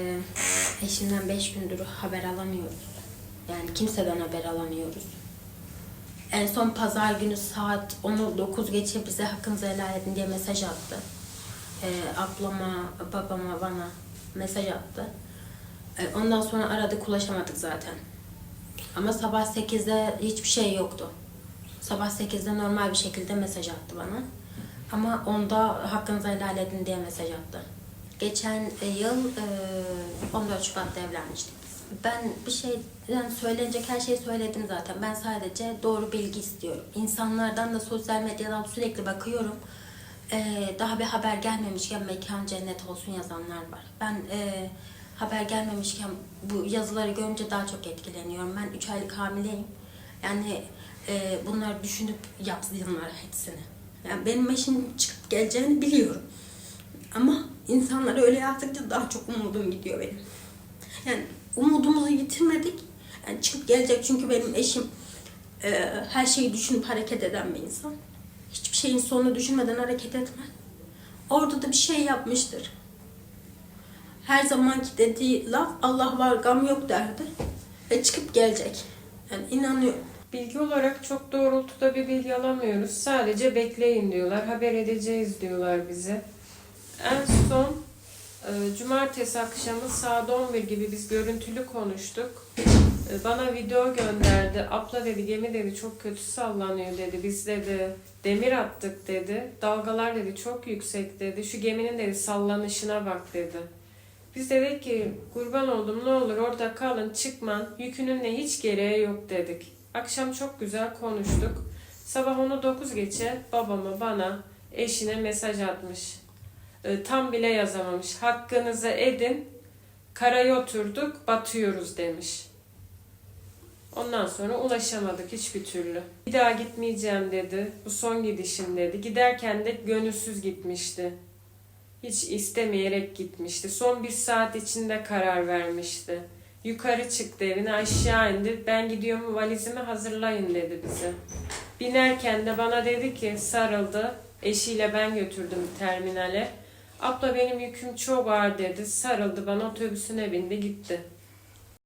Ee, Eşimden beş gündür haber alamıyoruz. Yani kimseden haber alamıyoruz. En son pazar günü saat 10'u 9 geçe bize hakkınızı helal edin diye mesaj attı. Ee, ablama, babama, bana mesaj attı. Ee, ondan sonra aradık ulaşamadık zaten. Ama sabah 8'de hiçbir şey yoktu. Sabah 8'de normal bir şekilde mesaj attı bana. Ama onda hakkınızı helal edin diye mesaj attı. Geçen e, yıl e, 14 Şubat'ta evlenmiştik. Ben bir şeyden söylenecek her şeyi söyledim zaten. Ben sadece doğru bilgi istiyorum. İnsanlardan da sosyal medyadan sürekli bakıyorum. E, daha bir haber gelmemişken mekan cennet olsun yazanlar var. Ben e, haber gelmemişken bu yazıları görünce daha çok etkileniyorum. Ben 3 aylık hamileyim. Yani e, bunları düşünüp yapsınlar hepsini. Yani benim eşim çıkıp geleceğini biliyorum. İnsanlar öyle yaptıkça daha çok umudum gidiyor benim. Yani umudumuzu yitirmedik. Yani çıkıp gelecek çünkü benim eşim e, her şeyi düşünüp hareket eden bir insan. Hiçbir şeyin sonunu düşünmeden hareket etmez. Orada da bir şey yapmıştır. Her zamanki dediği laf Allah var gam yok derdi. Ve çıkıp gelecek. Yani inanıyorum. Bilgi olarak çok doğrultuda bir bilgi alamıyoruz. Sadece bekleyin diyorlar. Haber edeceğiz diyorlar bize. En son e, cumartesi akşamı saat 11 gibi biz görüntülü konuştuk. E, bana video gönderdi. Abla dedi gemi dedi çok kötü sallanıyor dedi. Biz dedi demir attık dedi. Dalgalar dedi çok yüksek dedi. Şu geminin dedi sallanışına bak dedi. Biz dedik ki kurban oldum ne olur orada kalın çıkman yükünün ne hiç gereği yok dedik. Akşam çok güzel konuştuk. Sabah onu 9 geçe babama bana eşine mesaj atmış. E, tam bile yazamamış. Hakkınızı edin. Karaya oturduk batıyoruz demiş. Ondan sonra ulaşamadık hiçbir türlü. Bir daha gitmeyeceğim dedi. Bu son gidişim dedi. Giderken de gönülsüz gitmişti. Hiç istemeyerek gitmişti. Son bir saat içinde karar vermişti. Yukarı çıktı evine aşağı indi. Ben gidiyorum valizimi hazırlayın dedi bize. Binerken de bana dedi ki sarıldı. Eşiyle ben götürdüm terminale. Abla benim yüküm çok ağır dedi. Sarıldı bana otobüsüne bindi gitti.